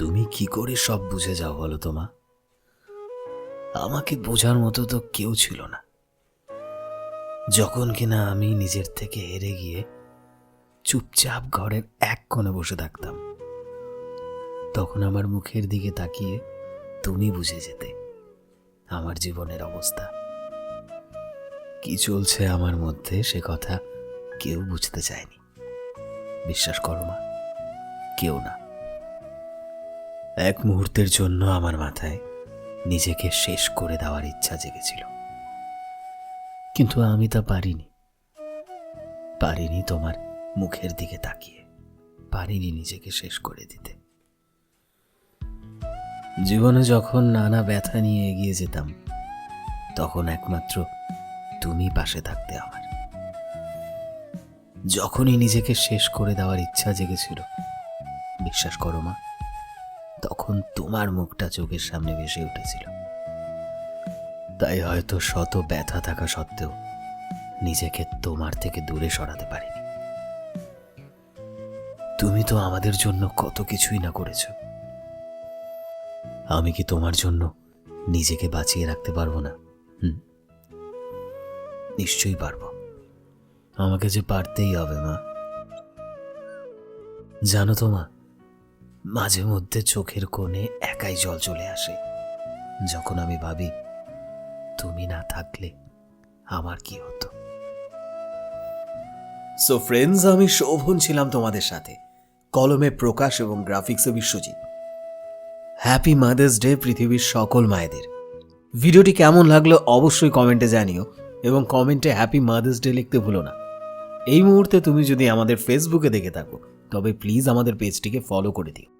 তুমি কি করে সব বুঝে যাও বলো তো মা? আমাকে বোঝার মতো তো কেউ ছিল না। যখন কিনা আমি নিজের থেকে হেরে গিয়ে চুপচাপ ঘরের এক কোণে বসে থাকতাম, তখন আমার মুখের দিকে তাকিয়ে তুমি বুঝে যেতে, আমার জীবনের অবস্থা। কি চলছে আমার মধ্যে সে কথা কেউ বুঝতে চায়নি। বিশ্বাস করো মা, কেউ না। এক মুহূর্তের জন্য আমার মাথায় নিজেকে শেষ করে দেওয়ার ইচ্ছা জেগেছিল। কিন্তু আমি তা পারিনি। পারিনি তোমার মুখের দিকে তাকিয়ে। পারিনি নিজেকে শেষ করে দিতে। জীবনে যখন নানা ব্যথা নিয়ে এগিয়ে যেতাম, তখন একমাত্র তুমি পাশে থাকতে আমার। যখনই নিজেকে শেষ করে দেওয়ার ইচ্ছা জেগেছিল, বিশ্বাস করো মা তখন তোমার মুখটা চোখের সামনে ভেসে উঠেছিল। তাই হয়তো শত ব্যথা থাকা সত্ত্বেও নিজেকে তোমার থেকে দূরে সরাতে পারিনি। তুমি তো আমাদের জন্য কত কিছুই না করেছ। আমি কি তোমার জন্য নিজেকে বাঁচিয়ে রাখতে পারব না? নিশ্চয়ই পারব। আমাকে যে পারতেই হবে, মা। জানো তো, মা মাঝে মধ্যে চোখের কোণে একাই জল চলে আসে। যখন আমি ভাবি, তুমি না থাকলে আমার কি হতো? সো ফ্রেন্ডস আমি শোভন ছিলাম তোমাদের সাথে। কলমে প্রকাশ এবং গ্রাফিক্সে বিশ্বজিৎ। হ্যাপি মাদার্স ডে পৃথিবীর সকল মায়েদের। ভিডিওটি কেমন লাগল অবশ্যই কমেন্টে জানিও এবং কমেন্টে হ্যাপি মাদার্স ডে লিখতে ভুলো না। এই মুহূর্তে তুমি যদি আমাদের ফেসবুকে দেখে থাকো, তবে প্লিজ আমাদের পেজটিকে ফলো করে দিও।